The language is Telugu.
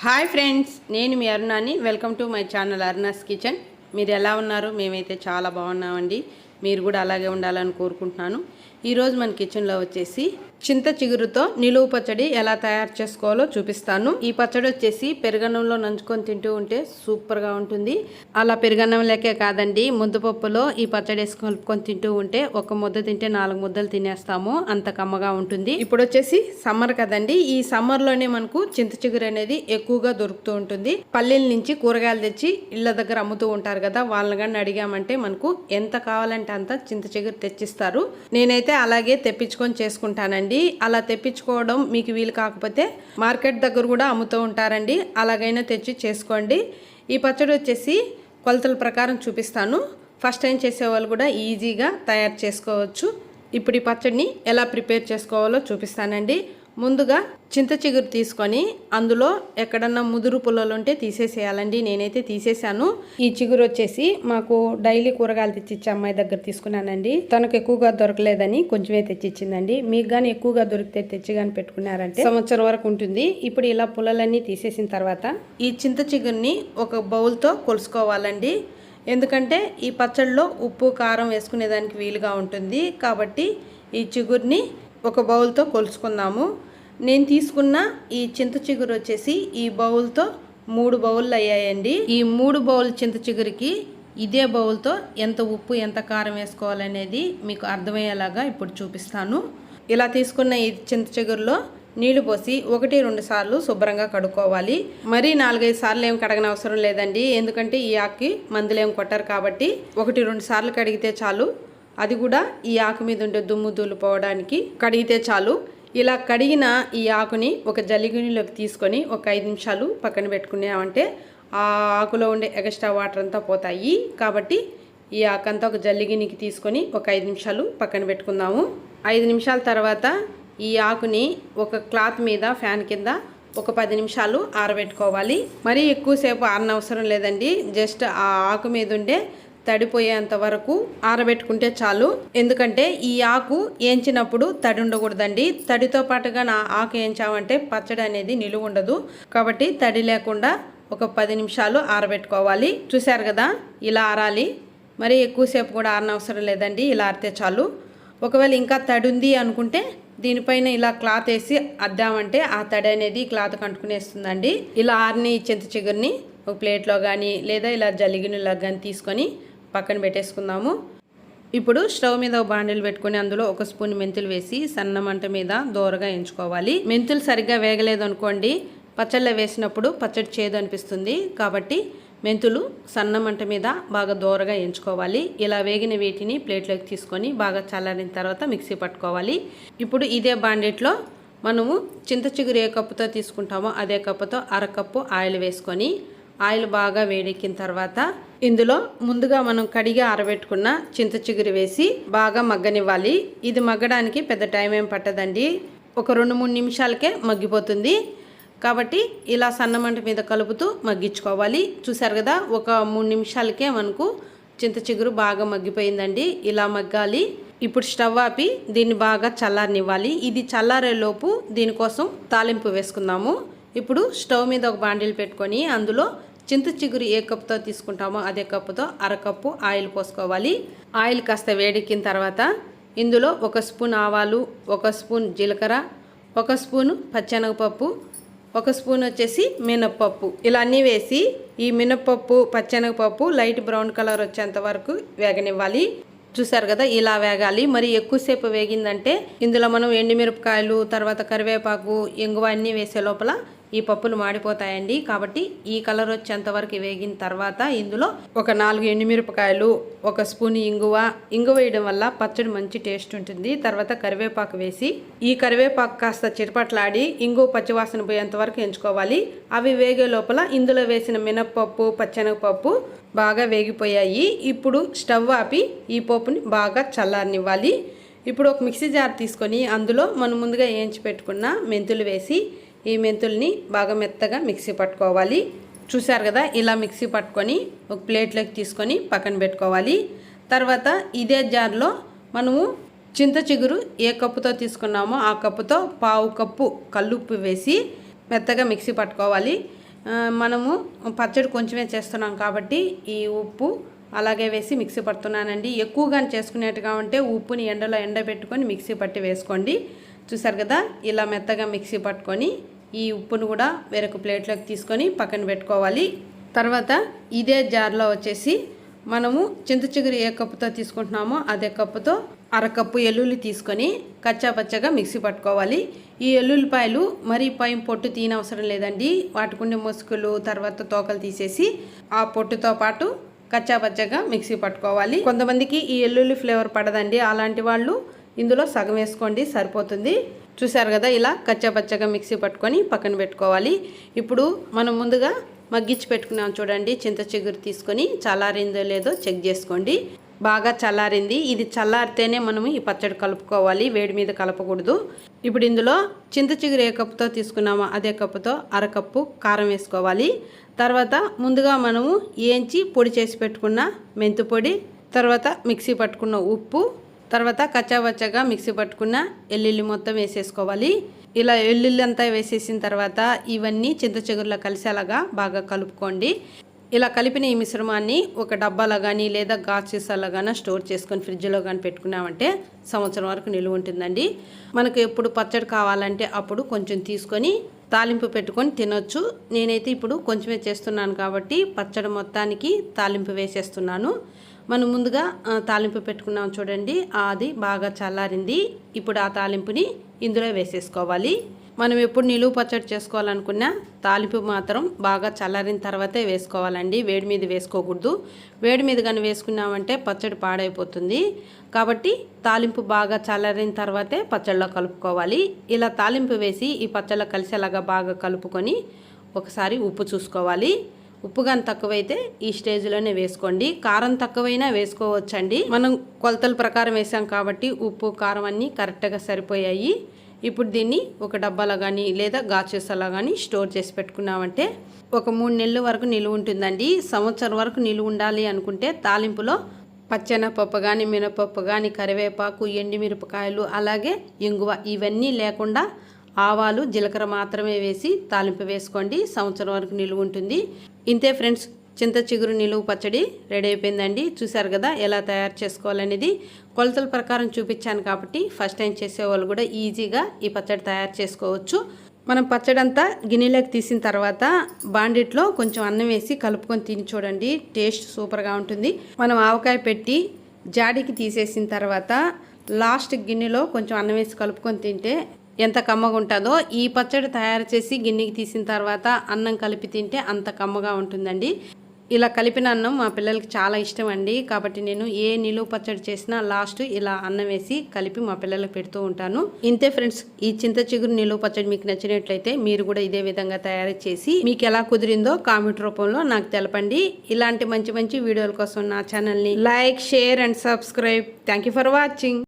హాయ్ ఫ్రెండ్స్ నేను మీ అరుణాని. Welcome to my channel Aruna's kitchen. మీరు ఎలా ఉన్నారు? మేమైతే చాలా బాగున్నామండి. మీరు కూడా అలాగే ఉండాలని కోరుకుంటున్నాను. ఈరోజు మన కిచెన్లో వచ్చేసి చింత చిగురుతో నిలువు పచ్చడి ఎలా తయారు చేసుకోవాలో చూపిస్తాను. ఈ పచ్చడి వచ్చేసి పెరుగన్నంలో నంచుకొని తింటూ ఉంటే సూపర్గా ఉంటుంది. అలా పెరుగన్నం లేకే కాదండి ముద్దపప్పులో ఈ పచ్చడి వేసి కలుపుకొని తింటూ ఉంటే ఒక ముద్ద తింటే నాలుగు ముద్దలు తినేస్తాము. అంత కమ్మగా ఉంటుంది. ఇప్పుడు వచ్చేసి సమ్మర్ కదండి ఈ సమ్మర్లోనే మనకు చింత చిగురు అనేది ఎక్కువగా దొరుకుతూ ఉంటుంది. పల్లెల నుంచి కూరగాయలు తెచ్చి ఇళ్ళ దగ్గర అమ్ముతూ ఉంటారు కదా వాళ్ళని కానీ అడిగామంటే మనకు ఎంత కావాలంటే అంత చింత చిగురు తెచ్చిస్తారు. నేనైతే అలాగే తెప్పించుకొని చేసుకుంటానండి. అలా తెప్పించుకోవడం మీకు వీలు కాకపోతే మార్కెట్ దగ్గర కూడా అమ్ముతూ ఉంటారండి. అలాగైనా తెచ్చి చేసుకోండి. ఈ పచ్చడి వచ్చేసి కొలతల ప్రకారం చూపిస్తాను. ఫస్ట్ టైం చేసేవాళ్ళు కూడా ఈజీగా తయారు చేసుకోవచ్చు. ఇప్పుడు ఈ పచ్చడిని ఎలా ప్రిపేర్ చేసుకోవాలో చూపిస్తానండి. ముందుగా చింత చిగురు తీసుకొని అందులో ఎక్కడన్నా ముదురు పుల్లలు ఉంటే తీసేసేయాలండి. నేనైతే తీసేసాను ఈ చిగురు వచ్చేసి మాకు డైలీ కూరగాయలు తెచ్చిచ్చే అమ్మాయి దగ్గర తీసుకున్నానండి. తనకు ఎక్కువగా దొరకలేదని కొంచెమే తెచ్చిచ్చిందండి. మీకు కానీ ఎక్కువగా దొరికితే తెచ్చి కానీ పెట్టుకున్నారంటే సంవత్సరం వరకు ఉంటుంది. ఇప్పుడు ఇలా పుల్లలన్నీ తీసేసిన తర్వాత ఈ చింత చిగురిని ఒక బౌల్తో కొలుసుకోవాలండి. ఎందుకంటే ఈ పచ్చడిలో ఉప్పు కారం వేసుకునేదానికి వీలుగా ఉంటుంది. కాబట్టి ఈ చిగురిని ఒక బౌల్తో కొలుచుకుందాము నేను తీసుకున్న ఈ చింత చిగురు వచ్చేసి ఈ బౌల్తో మూడు బౌళ్ళు అయ్యాయండి. ఈ మూడు బౌల్ చింత చిగురికి ఇదే బౌల్తో ఎంత ఉప్పు ఎంత కారం వేసుకోవాలనేది మీకు అర్థమయ్యేలాగా ఇప్పుడు చూపిస్తాను. ఇలా తీసుకున్న ఈ చింత చిగురులో నీళ్ళు పోసి ఒకటి రెండు సార్లు శుభ్రంగా కడుక్కోవాలి. మరీ నాలుగైదు సార్లు ఏం కడగన అవసరం లేదండి. ఎందుకంటే ఈ ఆకుకి మందులు ఏం కొట్టరు కాబట్టి ఒకటి రెండు సార్లు కడిగితే చాలు. అది కూడా ఈ ఆకు మీద ఉండే దుమ్ము దులిపోవడానికి కడిగితే చాలు. ఇలా కడిగిన ఈ ఆకుని ఒక జల్లిగిన్నెలోకి తీసుకొని ఒక ఐదు నిమిషాలు పక్కన పెట్టుకున్నామంటే ఆ ఆకులో ఉండే ఎగస్ట్రా వాటర్ అంతా పోతాయి. కాబట్టి ఈ ఆకంతా ఒక జల్లిగినికి తీసుకొని ఒక ఐదు నిమిషాలు పక్కన పెట్టుకుందాము. ఐదు నిమిషాల తర్వాత ఈ ఆకుని ఒక క్లాత్ మీద ఫ్యాన్ కింద ఒక పది నిమిషాలు ఆరబెట్టుకోవాలి. మరీ ఎక్కువసేపు ఆరనవసరం లేదండి. జస్ట్ ఆ ఆకు మీద ఉండే తడిపోయేంత వరకు ఆరబెట్టుకుంటే చాలు. ఎందుకంటే ఈ ఆకు ఏంచినప్పుడు తడి ఉండకూడదండి. తడితో పాటుగా నా ఆకు ఏంచామంటే పచ్చడి అనేది నిలువ ఉండదు. కాబట్టి తడి లేకుండా ఒక పది నిమిషాలు ఆరబెట్టుకోవాలి. చూశారు కదా? ఇలా ఆరాలి. మరి ఎక్కువసేపు కూడా ఆరనవసరం లేదండి. ఇలా ఆరితే చాలు. ఒకవేళ ఇంకా తడి ఉంది అనుకుంటే దీనిపైన ఇలా క్లాత్ వేసి అద్దామంటే ఆ తడి అనేది క్లాత్ కంటుకునేస్తుందండి. ఇలా ఆరిని చింత చిగురిని ఒక ప్లేట్లో కానీ లేదా ఇలా జల్లిగిన్నెలో కానీ తీసుకొని పక్కన పెట్టేసుకుందాము. ఇప్పుడు స్టవ్ మీద ఒక బాండిల్ పెట్టుకొని అందులో ఒక స్పూన్ మెంతులు వేసి సన్న మంట మీద దోరగా ఎంచుకోవాలి. మెంతులు సరిగ్గా వేగలేదు అనుకోండి పచ్చళ్ళ వేసినప్పుడు పచ్చడి చేదు అనిపిస్తుంది. కాబట్టి మెంతులు సన్న మంట మీద బాగా దోరగా ఎంచుకోవాలి. ఇలా వేగిన వీటిని ప్లేట్లోకి తీసుకొని బాగా చల్లారిన తర్వాత మిక్సీ పట్టుకోవాలి. ఇప్పుడు ఇదే బాండెట్లో మనము చింత చిగురు ఏ కప్పుతో తీసుకుంటామో అదే కప్పుతో అరకప్పు ఆయిల్ వేసుకొని ఆయిల్ బాగా వేడెక్కిన తర్వాత ఇందులో ముందుగా మనం కడిగి ఆరబెట్టుకున్న చింత చిగురు వేసి బాగా మగ్గనివ్వాలి. ఇది మగ్గడానికి పెద్ద టైం ఏం పట్టదండి. ఒక రెండు మూడు నిమిషాలకే మగ్గిపోతుంది. కాబట్టి ఇలా సన్నమంట మీద కలుపుతూ మగ్గించుకోవాలి. చూసారు కదా ఒక మూడు నిమిషాలకే మనకు చింత చిగురు బాగా మగ్గిపోయిందండి. ఇలా మగ్గాలి. ఇప్పుడు స్టవ్ ఆపి దీన్ని బాగా చల్లారనివ్వాలి. ఇది చల్లారేలోపు దీనికోసం తాలింపు వేసుకుందాము. ఇప్పుడు స్టవ్ మీద ఒక బాండిల్ పెట్టుకొని అందులో చింత చిగురు ఏ కప్పుతో తీసుకుంటామో అదే కప్పుతో అరకప్పు ఆయిల్ పోసుకోవాలి. ఆయిల్ కాస్త వేడెక్కిన తర్వాత ఇందులో ఒక స్పూన్ ఆవాలు ఒక స్పూన్ జీలకర్ర ఒక స్పూను పచ్చెనగపప్పు ఒక స్పూన్ వచ్చేసి మినప్పప్పు. ఇలా అన్నీ వేసి ఈ మినప్పప్పు పచ్చెనగపప్పు లైట్ బ్రౌన్ కలర్ వచ్చేంత వరకు వేగనివ్వాలి. చూసారు కదా ఇలా వేగాలి. మరి ఎక్కువసేపు వేగిందంటే ఇందులో మనం ఎండుమిరపకాయలు తర్వాత కరివేపాకు ఇంగువ అన్నీ వేసే లోపల ఈ పప్పులు మాడిపోతాయండి. కాబట్టి ఈ కలర్ వచ్చేంతవరకు వేగిన తర్వాత ఇందులో ఒక నాలుగు ఎండుమిరపకాయలు ఒక స్పూన్ ఇంగువ. ఇంగువ వేయడం వల్ల పచ్చడి మంచి టేస్ట్ ఉంటుంది. తర్వాత కరివేపాకు వేసి ఈ కరివేపాకు కాస్త చిటపట్లాడి ఇంగువ పచ్చివాసన పోయేంత వరకు ఎంచుకోవాలి. అవి వేగే లోపల ఇందులో వేసిన మినప్పప్పు పచ్చెనగపప్పు బాగా వేగిపోయాయి. ఇప్పుడు స్టవ్ ఆపి ఈ పప్పుని బాగా చల్లారనివ్వాలి. ఇప్పుడు ఒక మిక్సీ జార్ తీసుకొని అందులో మనం ముందుగా వేయించి పెట్టుకున్న మెంతులు వేసి ఈ మెంతుల్ని బాగా మెత్తగా మిక్సీ పట్టుకోవాలి. చూశారు కదా ఇలా మిక్సీ పట్టుకొని ఒక ప్లేట్లోకి తీసుకొని పక్కన పెట్టుకోవాలి. తర్వాత ఇదే జార్లో మనము చింత చిగురు ఏ కప్పుతో తీసుకున్నామో ఆ కప్పుతో పావు కప్పు కల్లుప్పు వేసి మెత్తగా మిక్సీ పట్టుకోవాలి. మనము పచ్చడి కొంచెమే చేస్తున్నాం కాబట్టి ఈ ఉప్పు అలాగే వేసి మిక్సీ పడుతున్నానండి. ఎక్కువగా చేసుకునేట్టుగా ఉంటే ఉప్పుని ఎండలో ఎండబెట్టుకొని మిక్సీ పట్టి వేసుకోండి. చూసారు కదా ఇలా మెత్తగా మిక్సీ పట్టుకొని ఈ ఉప్పును కూడా వేరొక ప్లేట్లోకి తీసుకొని పక్కన పెట్టుకోవాలి. తర్వాత ఇదే జార్లో వచ్చేసి మనము చింతచిగురు ఏ కప్పుతో తీసుకుంటున్నామో అదే కప్పుతో అరకప్పు ఎల్లుల్లి తీసుకొని కచ్చాపచ్చగా మిక్సీ పట్టుకోవాలి. ఈ ఎల్లుల్లిపాయలు మరీ పై పొట్టు తీయనవసరం లేదండి. వాటికుండే ముసుగులు తర్వాత తోకలు తీసేసి ఆ పొట్టుతో పాటు కచ్చాపచ్చగా మిక్సీ పట్టుకోవాలి. కొంతమందికి ఈ ఎల్లుల్లి ఫ్లేవర్ పడదండి. అలాంటి వాళ్ళు ఇందులో సగం వేసుకోండి సరిపోతుంది. చూసారు కదా ఇలా కచ్చాపచ్చగా మిక్సీ పట్టుకొని పక్కన పెట్టుకోవాలి. ఇప్పుడు మనం ముందుగా మగ్గించి పెట్టుకున్నాం చూడండి చింత చిగురు తీసుకొని చల్లారిందో లేదో చెక్ చేసుకోండి. బాగా చల్లారింది. ఇది చల్లారితేనే మనము ఈ పచ్చడి కలుపుకోవాలి వేడి మీద కలపకూడదు. ఇప్పుడు ఇందులో చింత చిగురు ఏ కప్పుతో తీసుకున్నామో అదే కప్పుతో అరకప్పు కారం వేసుకోవాలి. తర్వాత ముందుగా మనము ఏంచి పొడి చేసి పెట్టుకున్న మెంతు పొడి తర్వాత మిక్సీ పట్టుకున్న ఉప్పు తర్వాత కచ్చాబచ్చగా మిక్సీ పట్టుకున్న ఎల్లుల్లి మొత్తం వేసేసుకోవాలి. ఇలా ఎల్లుల్లి అంతా వేసేసిన తర్వాత ఇవన్నీ చింత చిగురులో కలిసేలాగా బాగా కలుపుకోండి. ఇలా కలిపిన ఈ మిశ్రమాన్ని ఒక డబ్బాలో కానీ లేదా గాజ్ సీసాలో కానీ స్టోర్ చేసుకొని ఫ్రిడ్జ్లో కానీ పెట్టుకున్నామంటే సంవత్సరం వరకు నిలువ ఉంటుందండి. మనకు ఎప్పుడు పచ్చడి కావాలంటే అప్పుడు కొంచెం తీసుకొని తాలింపు పెట్టుకొని తినొచ్చు. నేనైతే ఇప్పుడు కొంచెమే చేస్తున్నాను కాబట్టి పచ్చడి మొత్తానికి తాలింపు వేసేస్తున్నాను. మనం ముందుగా తాలింపు పెట్టుకున్నాం చూడండి. అది బాగా చల్లారింది. ఇప్పుడు ఆ తాలింపుని ఇందులో వేసేసుకోవాలి. మనం ఎప్పుడు నిలువ పచ్చడి చేసుకోవాలనుకున్నా తాలింపు మాత్రం బాగా చల్లారిన తర్వాతే వేసుకోవాలండి. వేడి మీద వేసుకోకూడదు. వేడి మీద కానీ వేసుకున్నామంటే పచ్చడి పాడైపోతుంది. కాబట్టి తాలింపు బాగా చల్లారిన తర్వాతే పచ్చడిలో కలుపుకోవాలి. ఇలా తాలింపు వేసి ఈ పచ్చడిలో కలిసేలాగా బాగా కలుపుకొని ఒకసారి ఉప్పు చూసుకోవాలి. ఉప్పు కానీ తక్కువైతే ఈ స్టేజ్లోనే వేసుకోండి. కారం తక్కువైనా వేసుకోవచ్చండి. మనం కొలతల ప్రకారం వేసాం కాబట్టి ఉప్పు కారం అన్నీ కరెక్ట్గా సరిపోయాయి. ఇప్పుడు దీన్ని ఒక డబ్బాలో కానీ లేదా గాచేసాలో కానీ స్టోర్ చేసి పెట్టుకున్నామంటే ఒక మూడు నెలల వరకు నిలువ ఉంటుందండి. సంవత్సరం వరకు నిలువ ఉండాలి అనుకుంటే తాలింపులో పచ్చెనపప్పు కానీ మినపప్పు కానీ కరివేపాకు ఎండుమిరపకాయలు అలాగే ఇంగువ ఇవన్నీ లేకుండా ఆవాలు జీలకర్ర మాత్రమే వేసి తాలింపు వేసుకోండి. సంవత్సరం వరకు నిలువ ఉంటుంది. ఇంతే ఫ్రెండ్స్ చింత చిగురు నిలువ పచ్చడి రెడీ అయిపోయిందండి. చూశారు కదా ఎలా తయారు చేసుకోవాలనేది. కొలతల ప్రకారం చూపించాను కాబట్టి ఫస్ట్ టైం చేసేవాళ్ళు కూడా ఈజీగా ఈ పచ్చడి తయారు చేసుకోవచ్చు. మనం పచ్చడి అంతా గిన్నెలోకి తీసిన తర్వాత బాండిట్లో కొంచెం అన్నం వేసి కలుపుకొని తిని చూడండి. టేస్ట్ సూపర్గా ఉంటుంది. మనం ఆవకాయ పెట్టి జాడికి తీసేసిన తర్వాత లాస్ట్ గిన్నెలో కొంచెం అన్నం వేసి కలుపుకొని తింటే ఎంత కమ్మగా ఉంటుందో ఈ పచ్చడి తయారు చేసి గిన్నెకి తీసిన తర్వాత అన్నం కలిపి తింటే అంత కమ్మగా ఉంటుందండి. ఇలా కలిపిన అన్నం మా పిల్లలకి చాలా ఇష్టం అండి. కాబట్టి నేను ఏ నిలువ పచ్చడి చేసినా లాస్ట్ ఇలా అన్నం వేసి కలిపి మా పిల్లలకు పెడుతూ ఉంటాను. ఇంతే ఫ్రెండ్స్ ఈ చింత చిగురు నిలువ పచ్చడి మీకు నచ్చినట్లయితే మీరు కూడా ఇదే విధంగా తయారు చేసి మీకు ఎలా కుదిరిందో కామెంట్ రూపంలో నాకు తెలపండి. ఇలాంటి మంచి మంచి వీడియోల కోసం నా ఛానల్ని like share and subscribe. Thank you for watching.